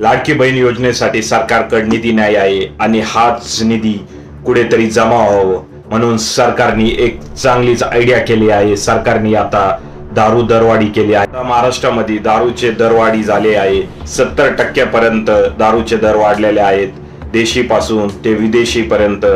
लाडकी बहीण योजनेसाठी सरकारकडे निधी नाही आहे आणि हाच निधी कुठेतरी जमा व्हावं म्हणून सरकारने एक चांगलीच आयडिया केली आहे. सरकारने आता दारू दरवाढी केली आहे. आता महाराष्ट्रामध्ये दारूचे दरवाढी झाले आहे. सत्तर टक्क्यापर्यंत दारूचे दर वाढलेले आहेत. देशी पासून ते विदेशी पर्यंत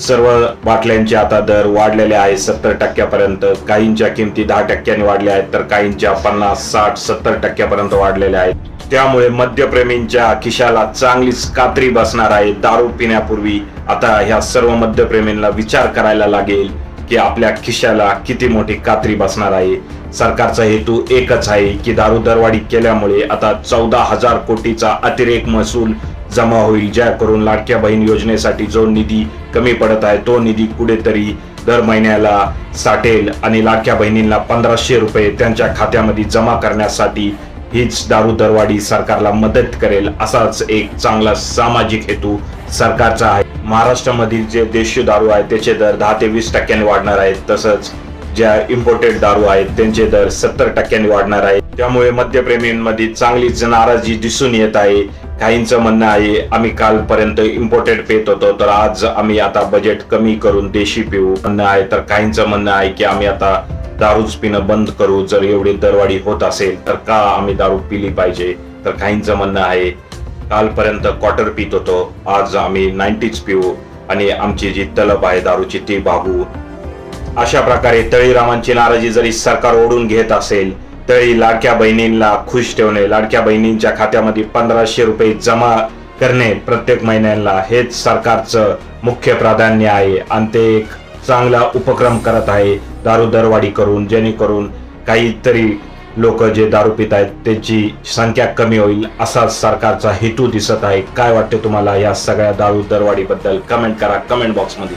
सर्व बाटल्यांचे आता दर वाढलेले आहेत सत्तर टक्क्यापर्यंत काहींच्या किमती दहा टक्क्यांनी वाढल्या आहेत तर काहींच्या पन्नास साठ सत्तर टक्क्यापर्यंत वाढलेल्या आहेत. त्यामुळे मद्यप्रेमींच्या खिशाला चांगलीच कात्री बसणार आहे. दारू पिण्यापूर्वी आता ह्या सर्व मद्यप्रेमींना विचार करायला लागेल की आपल्या खिशाला किती मोठी कात्री बसणार आहे. सरकारचा हेतू एकच आहे की दारू दरवाढी केल्यामुळे आता चौदा हजार कोटीचा अतिरेक महसूल जमा होईल ज्या करून लाडक्या बहीण योजनेसाठी जो निधी कमी पडत आहे तो निधी कुठेतरी दर महिन्याला साठेल आणि लाडक्या बहिणींना पंधराशे रुपये त्यांच्या खात्यामध्ये जमा करण्यासाठी हीच दारू दरवाढी सरकारला मदत करेल असाच एक चांगला सामाजिक हेतू सरकारचा आहे. महाराष्ट्रामधील जे देशी दारू आहे त्याचे दर दहा ते वीस टक्क्यांनी वाढणार आहेत. तसंच ज्या इम्पोर्टेड दारू आहेत त्यांचे दर सत्तर टक्क्यांनी वाढणार आहे त्यामुळे मद्यप्रेमींमध्ये चांगलीच नाराजी दिसून येत आहे. काहींचं म्हणणं आहे आम्ही कालपर्यंत इम्पोर्टेड पेत होतो तर आज आम्ही आता बजेट कमी करून देशी पिऊ. म्हणणं आहे तर काहींचं म्हणणं आहे की आम्ही आता दारूच पिणं बंद करू जर एवढी दरवाढी होत असेल तर का आम्ही दारू पिली पाहिजे? तर काहींचं म्हणणं आहे कालपर्यंत क्वार्टर पित होतो आज आम्ही नाईन्टीच पिऊ आणि आमची जी तलब आहे दारूची ती भागू अशा प्रकारे तळीरामांची नाराजी जरी सरकार ओढून घेत असेल तरी लाडक्या बहिणींना खुश ठेवणे लाडक्या बहिणींच्या खात्यामध्ये पंधराशे रुपये जमा करणे प्रत्येक महिन्याला हेच सरकारचं मुख्य प्राधान्य आहे. आणि ते एक चांगला उपक्रम करत आहे. दारू दरवाढी करून जेणेकरून काहीतरी लोक जे दारू पित आहेत त्यांची संख्या कमी होईल असा सरकारचा हेतू दिसत आहे. काय वाटते तुम्हाला या सगळ्या दारू दरवाढीबद्दल? कमेंट करा कमेंट बॉक्समध्ये.